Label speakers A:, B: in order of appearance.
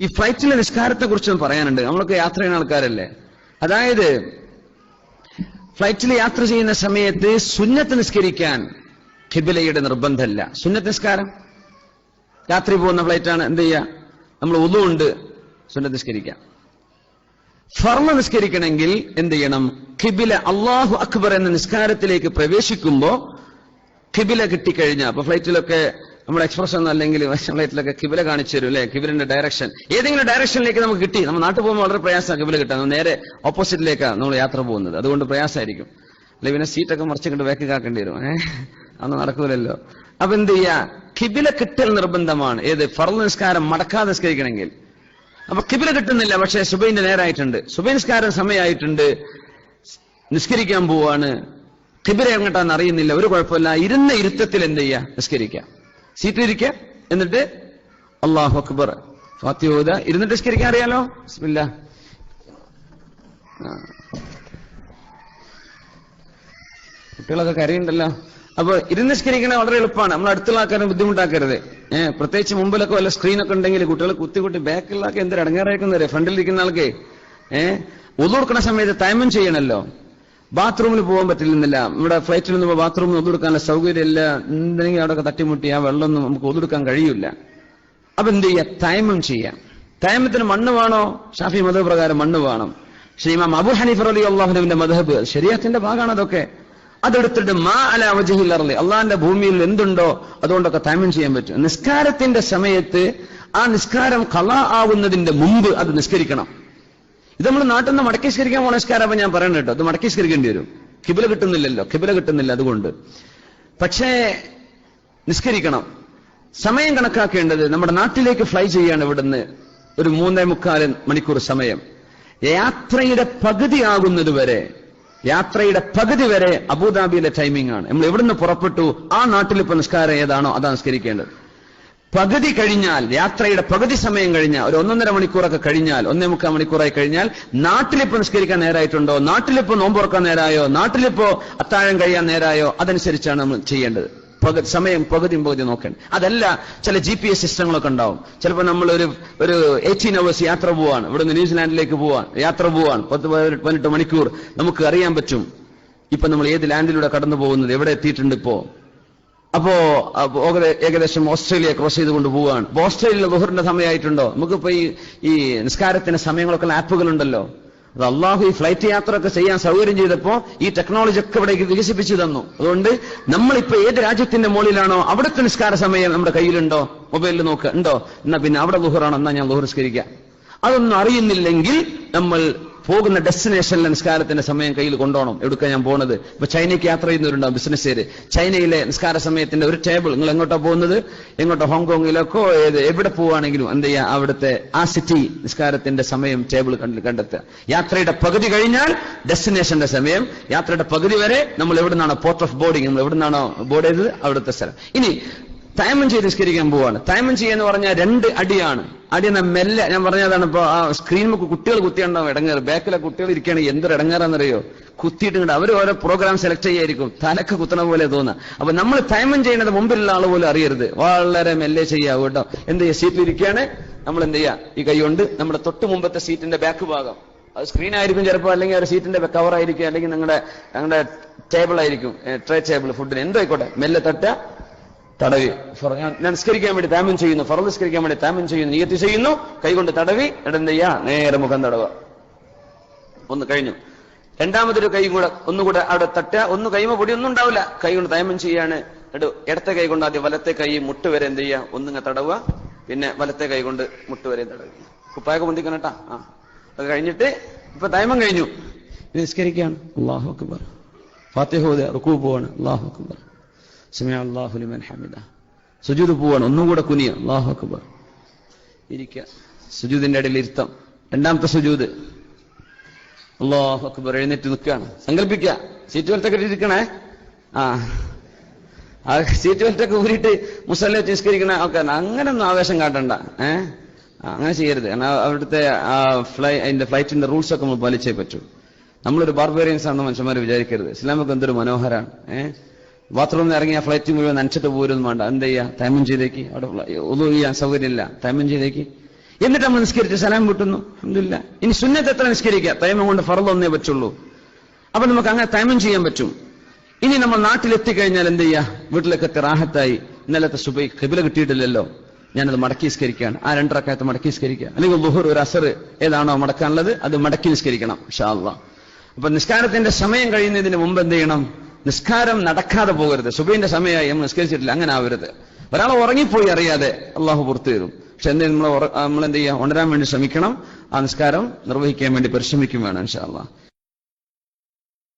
A: ഈ ഫ്ലൈറ്റിലെ നിസ്കാരത്തെ കുറിച്ച് പറയാനുണ്ട്. നമ്മളൊക്കെ യാത്ര ചെയ്യുന്ന ആൾക്കാരല്ലേ? അതായത് ഫ്ലൈറ്റിൽ യാത്ര ചെയ്യുന്ന സമയത്ത് സുന്നത്ത് നിസ്കരിക്കാൻ ഖിബിലയുടെ നിർബന്ധമല്ല. സുന്നത്ത് നിസ്കാരം? രാത്രി പോകുന്ന ഫ്ലൈറ്റാണ് എന്ത് ചെയ്യുക നമ്മൾ ഉതുകൊണ്ട് സുന്നത്ത് നിസ്കരിക്കാം. ഫർമ നിസ്കരിക്കണമെങ്കിൽ എന്ത് ചെയ്യണം? ഖിബില അള്ളാഹു അക്ബർ എന്ന നിസ്കാരത്തിലേക്ക് പ്രവേശിക്കുമ്പോൾ ഖിബില കിട്ടിക്കഴിഞ്ഞാൽ അപ്പൊ ഫ്ലൈറ്റിലൊക്കെ നമ്മുടെ എക്സ്പ്രഷൻ അല്ലെങ്കിൽ ഫ്ലൈറ്റിലൊക്കെ കിബില കാണിച്ചു തരും അല്ലെ? കിബിലിന്റെ ഡയറക്ഷൻ ഏതെങ്കിലും ഡയറക്ഷനിലേക്ക് നമുക്ക് കിട്ടി. നമ്മൾ നാട്ടിൽ പോകുമ്പോൾ വളരെ പ്രയാസമാണ് കിബില കിട്ടാൻ. നേരെ ഓപ്പോസിറ്റിലേക്കാണ് നമ്മൾ യാത്ര പോകുന്നത്. അതുകൊണ്ട് പ്രയാസമായിരിക്കും. അല്ലെ പിന്നെ സീറ്റൊക്കെ മറിച്ചിട്ട് വേക്ക് കാക്കേണ്ടി വരും. ഏഹ് അന്ന് നടക്കൂലല്ലോ. അപ്പൊ എന്ത് ചെയ്യാ? കിബില കിട്ടൽ നിർബന്ധമാണ്. ഏത്? ഫർൾ നിസ്കാരം മടക്കാതെ നിസ്കരിക്കണമെങ്കിൽ. അപ്പൊ കിബില കിട്ടുന്നില്ല. പക്ഷെ സുബൈന്റെ നേരായിട്ടുണ്ട്. സുബൈ നിസ്കാരം സമയമായിട്ടുണ്ട്. നിസ്കരിക്കാൻ പോവാണ്. കിബില എങ്ങോട്ടാന്ന് അറിയുന്നില്ല. ഒരു കുഴപ്പമില്ല. ഇരുന്ന ഇരുത്തത്തിൽ എന്ത് ചെയ്യാ? നിസ്കരിക്കാം. സീറ്റിലിരിക്കുക എന്നിട്ട് അള്ളാഹു അക്ബർ ഫാത്തി ഓത ഇരുന്നിട്ട് നിസ്കരിക്കാൻ അറിയാലോ? ബിസ്മില്ല. കുട്ടികളൊക്കെ കരയുണ്ടല്ലോ അപ്പൊ ഇരുന്ന് നിസ്കരിക്കണത് വളരെ എളുപ്പമാണ്. നമ്മൾ അടുത്തുള്ള ആൾക്കാരെ ബുദ്ധിമുട്ടാക്കരുത്. ഏഹ് പ്രത്യേകിച്ച് മുമ്പിലൊക്കെ വല്ല സ്ക്രീനൊക്കെ ഉണ്ടെങ്കിൽ കുട്ടികൾ കുത്തി കുട്ടി ബാക്കിലുള്ള ആൾക്ക് എന്തൊരു അടങ്ങാറായിരിക്കുന്നവരെ ഫ്രണ്ടിലിരിക്കുന്ന ആൾക്ക് ഏഹ് ഒതുകൊടുക്കുന്ന സമയത്ത് തയമം ചെയ്യണല്ലോ. ബാത്റൂമിൽ പോകാൻ പറ്റില്ലെന്നില്ല. നമ്മുടെ ഫ്ലൈറ്റിൽ നിന്ന് ബാത്റൂമിൽ ഒതുടുക്കാനുള്ള സൗകര്യമില്ല. എന്തെങ്കിലും അവിടെ തട്ടിമുട്ടി ആ വെള്ളമൊന്നും നമുക്ക് ഒതുടുക്കാൻ കഴിയില്ല അപ്പൊ എന്ത് ചെയ്യാം? തൈമം ചെയ്യാം. തൈമത്തിന് മണ്ണ് വേണോ? ഷാഫി മതബ് പ്രകാരം മണ്ണ് വേണം. ശ്രീമാം അബു ഹനീഫർ അലി അള്ളാഹുനബിന്റെ മതഹബ് ശരിയാത്തിന്റെ ഭാഗമാണ് അതൊക്കെ. അതെടുത്തിട്ട് മാ അല അവജഹിൽ അള്ളാഹിന്റെ ഭൂമിയിൽ എന്തുണ്ടോ അതുകൊണ്ടൊക്കെ തൈമം ചെയ്യാൻ പറ്റും. നിസ്കാരത്തിന്റെ സമയത്ത് ആ നിസ്കാരം കള ആവുന്നതിന്റെ മുമ്പ് അത് നിസ്കരിക്കണം. ഇത് നമ്മൾ നാട്ടിൽ നിന്ന് മടക്കി സ്കരിക്കാൻ പോണ നിസ്കാരം ഞാൻ പറയണം കേട്ടോ. അത് മടക്കി സ്കരിക്കേണ്ടി വരും. കിബില കിട്ടുന്നില്ലല്ലോ. കിബില കിട്ടുന്നില്ല അതുകൊണ്ട്. പക്ഷേ നിസ്കരിക്കണം. സമയം കണക്കാക്കേണ്ടത് നമ്മുടെ നാട്ടിലേക്ക് ഫ്ലൈ ചെയ്യാണ് ഇവിടുന്ന് ഒരു മൂന്നേ മുക്കാൽ മണിക്കൂർ സമയം. യാത്രയുടെ പകുതി ആകുന്നത് വരെ യാത്രയുടെ പകുതി വരെ അബുദാബിയിലെ ടൈമിംഗ് ആണ്. നമ്മൾ എവിടുന്ന് പുറപ്പെട്ടു ആ നാട്ടിൽ ഇപ്പൊ നിസ്കാരം ഏതാണോ അതാ നിസ്കരിക്കേണ്ടത്. പകുതി കഴിഞ്ഞാൽ യാത്രയുടെ പകുതി സമയം കഴിഞ്ഞാൽ ഒരു ഒന്നൊന്നര മണിക്കൂറൊക്കെ കഴിഞ്ഞാൽ ഒന്നേ മുക്കാൽ മണിക്കൂറായി കഴിഞ്ഞാൽ നാട്ടിലിപ്പോ നിസ്കരിക്കാൻ നേരായിട്ടുണ്ടോ? നാട്ടിലിപ്പോ നോമ്പുറക്കാൻ നേരായോ? നാട്ടിലിപ്പോ അത്താഴം കഴിയാൻ നേരായോ? അതനുസരിച്ചാണ് നമ്മൾ ചെയ്യേണ്ടത്. സമയം പകുതിയും പകുതി നോക്കണം അതല്ല ചില ജി പി എസ് സിസ്റ്റങ്ങളൊക്കെ ഉണ്ടാവും. ചിലപ്പോൾ നമ്മൾ ഒരു ഒരു എയ്റ്റീൻ അവേഴ്സ് യാത്ര പോവാണ്. ഇവിടുന്ന് ന്യൂസിലാൻഡിലേക്ക് പോവാൻ യാത്ര പോവാൻ പത്ത് പതിനെട്ട് മണിക്കൂർ നമുക്ക് അറിയാൻ പറ്റും. ഇപ്പൊ നമ്മൾ ഏത് ലാൻഡിലൂടെ കടന്നു പോകുന്നത് എവിടെ എത്തിയിട്ടുണ്ട് ഇപ്പോ? അപ്പോ ഏകദേശം ഓസ്ട്രേലിയ ക്രോസ് ചെയ്തുകൊണ്ട് പോവുകയാണ്. അപ്പൊ ഓസ്ട്രേലിയയിൽ ബഹുറിന്റെ സമയമായിട്ടുണ്ടോ? നമുക്കിപ്പോ ഈ ഈ നിസ്കാരത്തിന്റെ സമയങ്ങളൊക്കെ ആപ്പുകൾ ഉണ്ടല്ലോ അത് അള്ളാഹു ഈ ഫ്ലൈറ്റ് യാത്ര ഒക്കെ ചെയ്യാൻ സൗകര്യം ചെയ്തപ്പോ ഈ ടെക്നോളജി ഒക്കെ ഇവിടേക്ക് വികസിപ്പിച്ചു തന്നു. അതുകൊണ്ട് നമ്മളിപ്പോ ഏത് രാജ്യത്തിന്റെ മുകളിലാണോ അവിടുത്തെ നിസ്കാര സമയം നമ്മുടെ കയ്യിലുണ്ടോ? മൊബൈലിൽ നോക്കുക. ഉണ്ടോ? എന്നാ പിന്നെ അവിടെ ലുഹറാണോ എന്നാ ഞാൻ ലുഹറിസ്കരിക്കാം അതൊന്നും അറിയുന്നില്ലെങ്കിൽ നമ്മൾ പോകുന്ന ഡെസ്റ്റിനേഷനിലെ നിസ്കാരത്തിന്റെ സമയം കയ്യിൽ കൊണ്ടുപോകണം എവിടുക്ക ഞാൻ പോകുന്നത് ഇപ്പൊ ചൈനയ്ക്ക് യാത്ര ചെയ്യുന്നവരുണ്ടാവും ബിസിനസ്സുകാര് ചൈനയിലെ നിസ്കാര സമയത്തിന്റെ ഒരു ടേബിൾ നിങ്ങൾ എങ്ങോട്ടാ പോകുന്നത്? എങ്ങോട്ടോ? ഹോങ്കോങ്ങിലൊക്കെ ഏത്? എവിടെ പോവാണെങ്കിലും എന്ത് ചെയ്യാ? അവിടുത്തെ ആ സിറ്റി നിസ്കാരത്തിന്റെ സമയം ടേബിൾ കണ്ടെത്തുക. യാത്രയുടെ പകുതി കഴിഞ്ഞാൽ ഡെസ്റ്റിനേഷന്റെ സമയം. യാത്രയുടെ പകുതി വരെ നമ്മൾ എവിടെ നിന്നാണോ പോർട്ട് ഓഫ് ബോർഡിംഗ് നമ്മൾ എവിടെ നിന്നാണോ ബോർഡ് ചെയ്തത്? അവിടുത്തെ സ്ഥലം. ഇനി തൈമം ചെയ്ത് നിസ്കരിക്കാൻ പോവാണ്. തയമം ചെയ്യാന്ന് പറഞ്ഞാൽ രണ്ട് അടിയാണ്. അടി എന്ന മെല്ലെ ഞാൻ പറഞ്ഞതാണ് ഇപ്പൊ ആ സ്ക്രീൻ നമുക്ക് കുട്ടികൾ കുത്തിയുണ്ടാവും ഇടങ്ങേറ്. ബാക്കിലെ കുട്ടികൾ ഇരിക്കുകയാണ് എന്തൊരു ഇടങ്ങേറാന്നറിയോ? കുത്തിയിട്ട് ഇങ്ങോട്ട് അവർ ഓരോ പ്രോഗ്രാം സെലക്ട് ചെയ്യായിരിക്കും. തലക്ക് കുത്തണ പോലെ തോന്നുക അപ്പൊ നമ്മൾ തയമം ചെയ്യുന്നത് മുമ്പിലുള്ള ആൾ പോലും അറിയരുത്. വളരെ മെല്ലെ ചെയ്യാവൂ കേട്ടോ. എന്ത് ചെയ്യുക? സീറ്റിൽ ഇരിക്കുകയാണ്. നമ്മൾ എന്ത് ചെയ്യുക? ഈ കൈ കൊണ്ട് നമ്മുടെ തൊട്ട് മുമ്പത്തെ സീറ്റിന്റെ ബാക്ക് ഭാഗം. അത് സ്ക്രീൻ ആയിരിക്കും ചിലപ്പോൾ അല്ലെങ്കിൽ ഒരു സീറ്റിന്റെ കവർ ആയിരിക്കും അല്ലെങ്കിൽ നിങ്ങളുടെ നിങ്ങളുടെ ടേബിൾ ആയിരിക്കും. ട്രേ ടേബിൾ ഫുഡിന് എന്തോ ആയിക്കോട്ടെ. മെല്ലെ തട്ട തടവി. ഞാൻ നിസ്കരിക്കാൻ വേണ്ടി താമം ചെയ്യുന്നു ഫറ നിസ്കരിക്കാൻ വേണ്ടി താമം ചെയ്യുന്നു നിയത്തി ചെയ്യുന്നു കൈകൊണ്ട് തടവി ഇടം ചെയ്യാ നേരെ മുഖം തടവുക. ഒന്ന് കഴിഞ്ഞു. രണ്ടാമതൊരു കൈ കൂടെ ഒന്നുകൂടെ അവിടെ തട്ട ഒന്ന് കൈമ പൊടി ഒന്നും ഉണ്ടാവില്ല. കൈ കൊണ്ട് തയമം ചെയ്യാണ്. എടു ഇടത്തെ കൈ കൊണ്ട് ആദ്യം വലത്തെ കൈ മുട്ട് വരെ എന്ത് ചെയ്യുക? ഒന്നിങ്ങ തടവുക. പിന്നെ വലത്തെ കൈ കൊണ്ട് മുട്ട് വരെ തടവുക. കുപ്പായൊക്കെ പൊന്തിക്കണം കേട്ടാ? ആ. അത് കഴിഞ്ഞിട്ട് ഇപ്പൊ തയമം കഴിഞ്ഞു. നിസ്കരിക്കുകയാണ്. അള്ളാഹു അക്ബർ. ഫാത്തിഹോദ റുക്കൂ പോവാണ്. അള്ളാഹു അക്ബർ. സമയ അള്ളാഹു ലിമൻ ഹമിദ. സുജൂദ് പോവാണ് ഒന്നും കൂടെ കുനിയ. അള്ളാഹു അക്ബർ. ഇരിക്ക. സുജൂദിന്റെ ഇടയിൽ ഇരുത്തം. രണ്ടാമത്തെ സുജൂദ്. അള്ളാഹു അക്ബർ എഴുന്നേറ്റ് നിൽക്കുകയാണ്. സങ്കല്പിക്കുക സീറ്റ് ബെൽറ്റൊക്കെ ഇരിക്കണേ ആ. ആ സീറ്റ് ബെൽറ്റൊക്കെ ഊരിയിട്ട് മുസല്ല നിസ്കരിക്കണ ഒക്കെ അങ്ങനൊന്നും ആവേശം കാട്ടണ്ട. ഏ? അങ്ങനെ ചെയ്യരുത്. കാരണം അവിടുത്തെ ആ ഫ്ലൈ അതിന്റെ ഫ്ലൈറ്റിന്റെ റൂൾസ് ഒക്കെ നമ്മൾ പാലിച്ചേ പറ്റൂ. നമ്മളൊരു ബാർബേറിയൻസ് ആണെന്ന് മനുഷ്യന്മാർ വിചാരിക്കരുത്. ഇസ്ലാമൊക്കെ എന്തൊരു മനോഹരാണ്. ഏഹ് ബാത്റൂമിൽ നിന്ന് ഇറങ്ങിയ ഫ്ലൈറ്റ് മുഴുവൻ നനച്ചിട്ട് പോരൊന്നും വേണ്ട. എന്ത് ചെയ്യാ? തൈമം ചെയ്തേക്ക്. അവിടെ ഒന്നും ചെയ്യാൻ സൗകര്യമില്ല. തൈമം ചെയ്തേക്ക്. എന്നിട്ട് നമ്മൾ നിസ്കരിച്ച്. സലാം കിട്ടുന്നു അൽഹംദുലില്ലാ. ഇനി സുന്നത്ത് എത്ര നിസ്കരിക്കുക? തൈമം കൊണ്ട് ഫറലൊന്നേ പറ്റുള്ളൂ. അപ്പൊ നമുക്ക് അങ്ങനെ തൈമം ചെയ്യാൻ പറ്റും. ഇനി നമ്മൾ നാട്ടിലെത്തിക്കഴിഞ്ഞാൽ എന്ത് ചെയ്യാ? വീട്ടിലൊക്കെ റാഹത്തായി. ഇന്നലത്തെ സുബൈ കിബില കിട്ടിയിട്ടില്ലല്ലോ. ഞാനത് മടക്കി നിസ്കരിക്കുകയാണ്. ആ രണ്ടരക്കാലത്ത് മടക്കി നിസ്കരിക്കുക. അല്ലെങ്കിൽ ബുഹർ ഒരു അസർ ഏതാണോ മടക്കാനുള്ളത് അത് മടക്കി നിസ്കരിക്കണം ഷാ അപ്പൊ നിസ്കാരത്തിന്റെ സമയം കഴിയുന്നതിന് മുമ്പ് എന്ത് ചെയ്യണം? നിസ്കാരം നടക്കാതെ പോകരുത്. സുബൈന്റെ സമയമായി നമ്മൾ നിസ്കരിച്ചിട്ടില്ല അങ്ങനെ ആവരുത്. ഒരാൾ ഉറങ്ങിപ്പോയി അറിയാതെ അള്ളാഹു പുറത്തു തരും. പക്ഷെ എന്തെങ്കിലും നമ്മൾ നമ്മൾ എന്ത് ചെയ്യുക ഉണരാൻ വേണ്ടി ശ്രമിക്കണം. ആ നിസ്കാരം നിർവഹിക്കാൻ വേണ്ടി പരിശ്രമിക്കും വേണം ഇൻഷാ അള്ളാഹ്